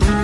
Bye.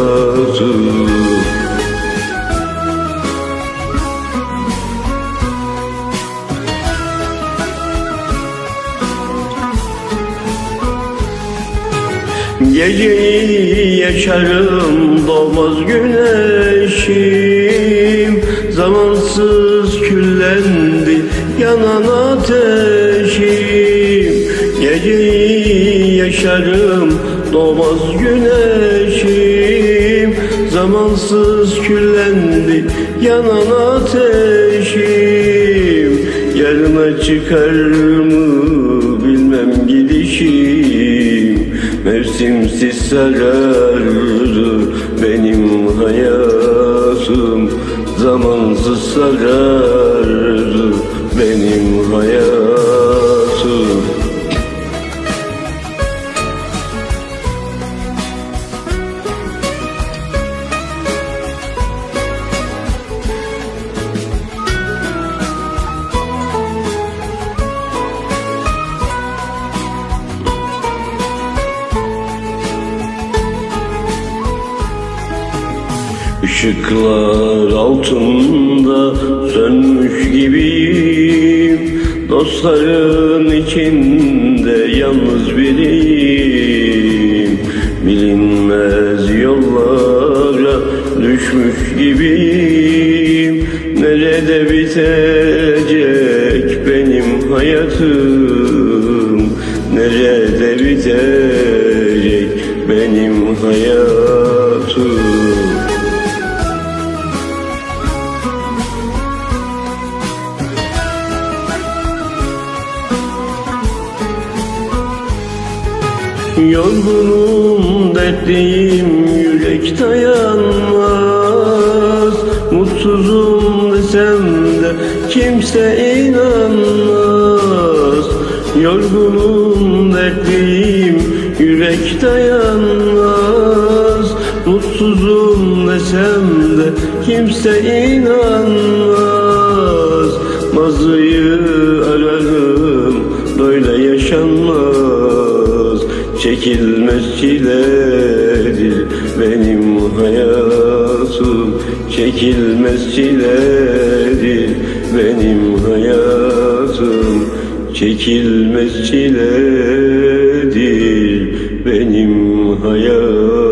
Geceyi yaşarım doğmaz güneşim. Zamansız küllendi yanan ateşim. Geceyi yaşarım doğmaz güneşim. Zamansız küllendi yanan ateşim. Yarına çıkar mı bilmem gidişim Mevsimsiz sarardı benim hayatım. Zamansız sarardı benim hayatım Işıklar altında sönmüş gibiyim. Dostların içinde yalnız biriyim. Bilinmez yollara düşmüş gibiyim. Nerede bitecek benim hayatım? Nerede bitecek Yorgunum dertliyim yürek dayanmaz. Mutsuzum desem de kimse inanmaz. Yorgunum dertliyim yürek dayanmaz. Mutsuzum desem de kimse inanmaz. Mazıyı Çekilmez çiledir benim hayatım. Çekilmez çiledir benim hayatım. Çekilmez çiledir benim hayatım